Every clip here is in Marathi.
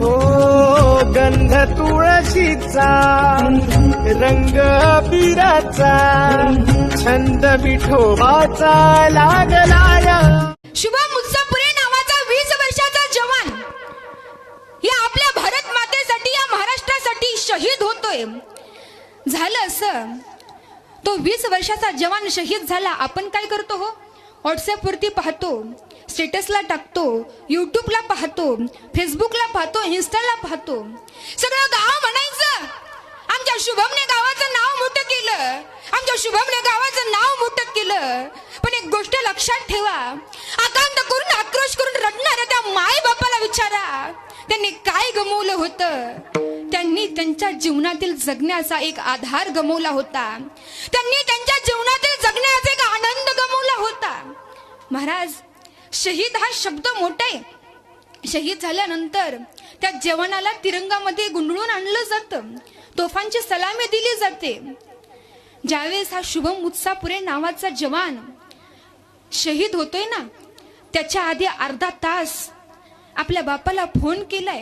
हो गंध तुळशीचा रंग बिराचा छंद विठोबाचा लागला शुभम मुत्सापुरे नावाचा वीस वर्षाचा जवान. या आपल्या भारत मातेसाठी या महाराष्ट्रासाठी शहीद होतोय. झालं असं. तो वीस वर्षाचा जवान शहीद झाला. आपण काय करतो हो? व्हॉट्सअपवरती पाहतो. स्टेटसला टाकतो युट्यूबला पाहतो फेसबुकला पाहतो इन्स्टाला पाहतो. सगळं गाव म्हणायचं. आमच्या शुभमने गावाचं नाव मोठं केलं. आमच्या शुभमने गावाचं नाव मोठं केलं. पण एक गोष्ट लक्षात ठेवा. आकांत करून आक्रोश करून रडणाऱ्या त्या माय बापाला विचारा. त्यांनी काय गमवलं होतं? त्यांनी त्यांच्या जीवनातील जगण्याचा एक आधार गमवला होता. त्यांनी त्यांच्या जीवनातील जगण्याचा एक आनंद गमवला होता. महाराज शहीद हा शब्द मोठा आहे. शहीद झाल्यानंतर त्या जवानाला तिरंगामध्ये गुंडळून आणलं जातं. तोफांची सलामी दिली जाते. ज्यावेळेस हा शुभम उत्सापुरे नावाचा जवान शहीद होतोय ना त्याच्या आधी अर्धा तास आपल्या बापाला फोन केलाय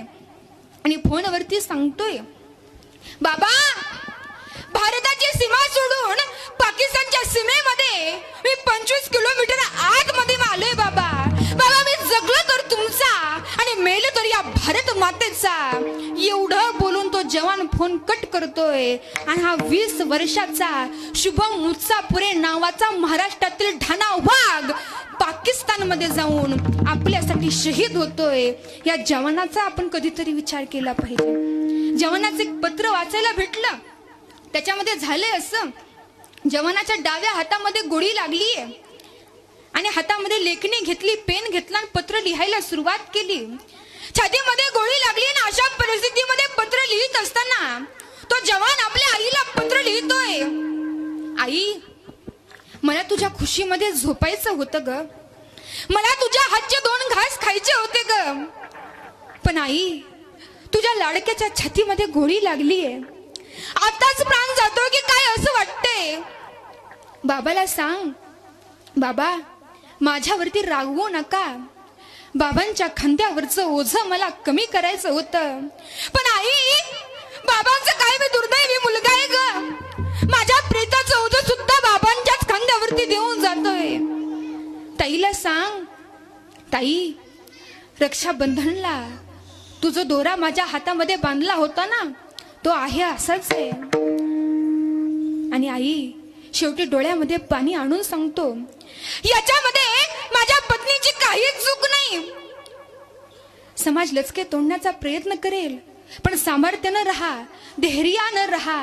आणि फोनवरती सांगतोय बाबा भारताची सीमा सोडून पाकिस्तानच्या सीमेमध्ये मी पंचवीस किलोमीटर आत फोन कट करतोय. आणि हा वीस वर्षाचा शुभम मुत्सापुरे नावाचा महाराष्ट्रातील ढाना वाघ पाकिस्तानमध्ये जाऊन आपल्यासाठी शहीद होतोय. या जवानाचा आपण कधीतरी विचार केला पाहिजे. जवानाचं एक पत्र वाचायला भेटलं. त्याच्यामध्ये झालंय असं. जवानाच्या डाव्या हातामध्ये गोळी लागलीये. आणि हातामध्ये लेखणी घेतली पेन घेतला आणि पत्र लिहायला सुरुवात केली. छातीमध्ये गोळी लागली आणि अशा परिस्थितीमध्ये पत्र लिहित असताना तो जवान आपल्या आईला पत्र लिहितोय. आई मला तुझ्या खुशीमध्ये झोपायचं होतं ग. मला तुझ्या हातचे दोन घास खायचे होते ग. पण आई तुझ्या लाडक्याच्या छातीमध्ये गोळी लागलीये. आताच प्राण जातो की काय असं वाटतंय? बाबाला सांग. बाबा माझ्यावरती रागवू नका. बाबांच्या खांद्यावरचं ओझं मला कमी करायचं होतं. पण आई बाबांचं काय मी दुर्दैवी मुलगा आहे ग? माझ्या प्रेताचं ओझ सुद्धा बाबांच्याच खांद्यावरती देऊन जातोय. ताईला सांग ताई रक्षाबंधनला तुझा दोरा माझ्या हातामध्ये बांधला होता ना? तो आहे असाच आहे. आणि आई शेवटी डोळ्यामध्ये पाणी आणून सांगतो. याच्यामध्ये माझ्या पत्नीची काहीच चूक नाही. समाज लचके तोडण्याचा प्रयत्न करेल पण सामर्थ्यानं राहा धैर्यानं राहा.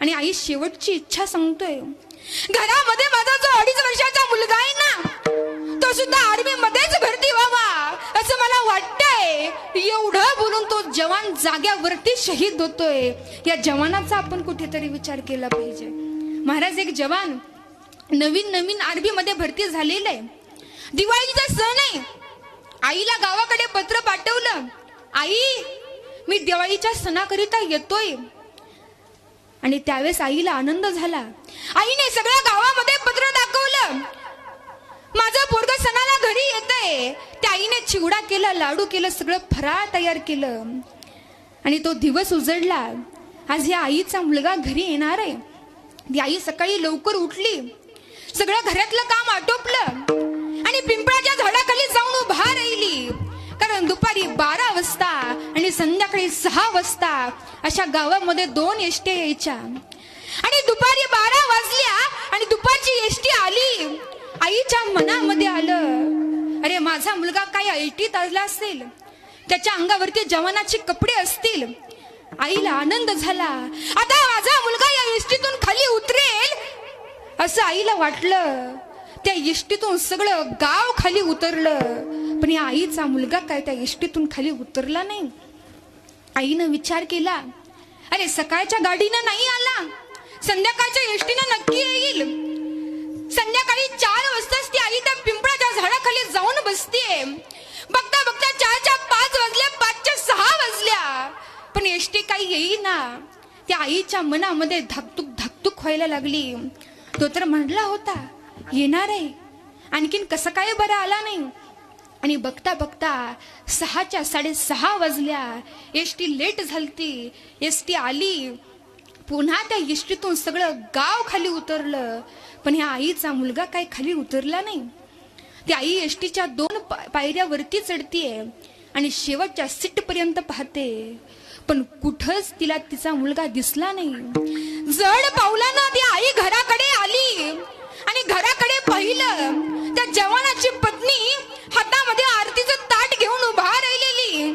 आणि आई शेवटची इच्छा सांगतोय घरामध्ये माझा जो अडीच वर्षाचा मुलगा आहे ना तो सुद्धा आर्मी मध्येच भरती व्हावा असं मला वाटतंय. एवढं बोलून तो जवान जाग्यावरती शहीद होतोय. या जवानाचा आपण कुठेतरी विचार केला पाहिजे. महाराज एक जवान नवीन नवीन आरबीमध्ये भरती झालेलं आहे. दिवाळीचा सण आहे. आईला गावाकडे पत्र पाठवलं. आई मी दिवाळीच्या सणाकरिता येतोय. आणि त्यावेळेस आईला आनंद झाला. आईने सगळ्या गावामध्ये पत्र दाखवलं. माझं पोरग सणाला घरी येतंय. त्या आईने चिवडा केला लाडू केलं सगळं फराळ तयार केलं. आणि तो दिवस उजडला. आज या आईचा मुलगा घरी येणार आहे. ती आई सकाळी लवकर उठली. सगळं घरातलं काम आटोपलं. आणि पिंपळाच्या झाडाखाली जाऊन उभा राहिली. कारण दुपारी बारा वाजता आणि संध्याकाळी सहा वाजता अशा गावामध्ये दोन एसट्या यायच्या. आणि दुपारी बारा वाजल्या आणि दुपारची एसटी आली. आईच्या मनामध्ये आलं अरे माझा मुलगा काय ऐटीत आला असेल. त्याच्या अंगावरती जवानाचे कपडे असतील. आईला आनंद झाला. आता माझा मुलगा या एसटीतून खाली उतरेल असं आईला वाटलं. त्या इष्टीतून सगळं गाव खाली उतरलं. पण या आईचा मुलगा काय त्या इष्टीतून खाली उतरला नाही? आईनं विचार केला अरे सकाळच्या गाडीनं नाही आला. संध्याकाळच्या इष्टीनं नक्की येईल. संध्याकाळी चार वाजताच ती आई त्या पिंपळाच्या झाडाखाली जाऊन बसतीये. बघता बघता चारच्या पाच वाजल्या पाचच्या सहा वाजल्या. पण एष्टी काही येईना. त्या आईच्या मनामध्ये धाकधूक धाकधूक व्हायला लागली. तो तर म्हणला होता येणार आहे. आणखीन कसं काय बरं आला नाही. आणि बघता बघता सहाच्या साडेसहा वाजल्या. एस टी लेट झालती. एस टी आली. पुन्हा त्या इष्टीतून सगळं गाव खाली उतरलं. पण ह्या आईचा मुलगा काही खाली उतरला नाही. ती आई एसटीच्या दोन पायऱ्यावरती चढतीये आणि शेवटच्या सीटपर्यंत पाहते. पण कुठंच तिला तिचा मुलगा दिसला नाही. जड पावलानं ती आई घराकडे आली. आणि घराकडे पाहिलं त्या जवानाची पत्नी हातामध्ये आरतीचं ताट घेऊन उभा राहिलेली.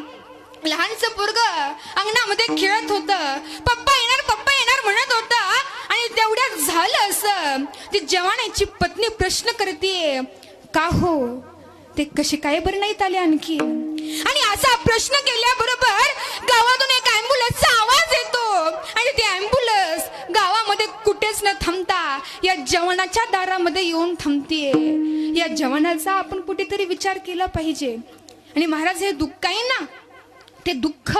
लहानच पोरग अंगणामध्ये खेळत होत. पप्पा येणार पप्पा येणार म्हणत होता. आणि तेवढ्यात झालं असं. ती जवानाची पत्नी प्रश्न करते का हो? ते कसे काय बरं नाहीत आले आणखी? आणि असा प्रश्न केल्याबरोबर गावातून एक अँब्युलन्सचा आवाज येतो. आणि ती अँब्युलन्स गावामध्ये कुठेच न थांबता या जवानाच्या दारामध्ये येऊन थांबतीये. या जवानाचा आपण कुठेतरी विचार केला पाहिजे. आणि महाराज हे दुःख आहे ना? ते दुःख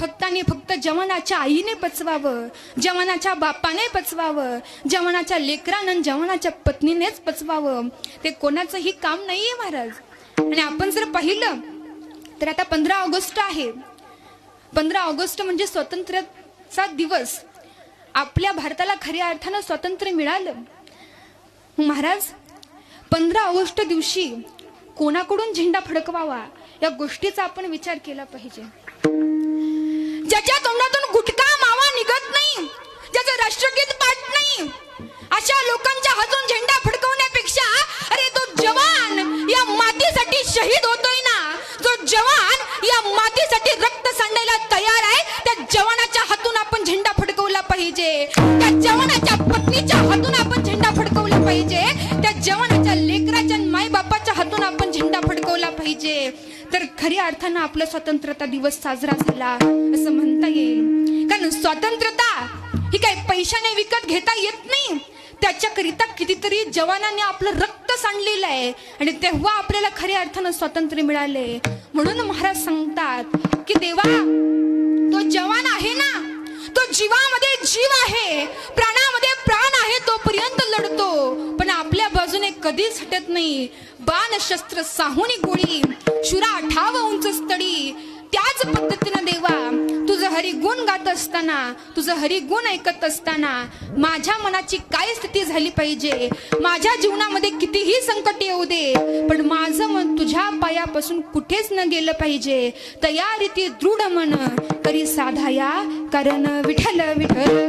फक्त आणि फक्त जवानाच्या आईने पचवावं जवानाच्या बापाने पचवावं जवानाच्या लेकरानं जवानाच्या पत्नीनेच पचवावं. ते कोणाचंही काम नाहीये महाराज. आणि आपण जर पाहिलं तर आता पंधरा ऑगस्ट आहे. पंधरा ऑगस्ट म्हणजे स्वातंत्र्याचा दिवस. आपल्या भारताला खऱ्या अर्थानं स्वातंत्र्य मिळालं. महाराज पंधरा ऑगस्ट दिवशी कोणाकडून झेंडा फडकवावा या गोष्टीचा आपण विचार केला पाहिजे. ज्याच्या तोंडातून गुटका मावा निघत नाही ज्याचं राष्ट्रगीत पाठ नाही खऱ्या अर्थानं आपला स्वतंत्रता दिवस साजरा झाला असं म्हणता येईल. कारण स्वातंत्र्यता ही काही पैशाने विकत घेता येत नाही. त्याच्याकरिता कितीतरी जवानांनी आपलं रक्त सांडलेलं आहे. आणि तेव्हा आपल्याला खऱ्या अर्थानं स्वातंत्र्य मिळाले. म्हणून महाराज सांगतात की देवा तो जवान आहे ना? तो जीवामध्ये जीव आहे. प्राणा कधीच हटत नाही. बाण शस्त्र साहुनी गोळी शुरा ठाव उंच स्थळी त्याच पद्धतीनं देवा तुझं हरिगुण गात असताना तुझं हरिगुण ऐकत असताना माझ्या मनाची काय स्थिती झाली पाहिजे? माझ्या जीवनामध्ये कितीही संकट येऊ दे पण माझं मन तुझ्या पायापासून कुठेच न गेलं पाहिजे. तयारीती दृढ मन करी साधाया कारण विठल विठल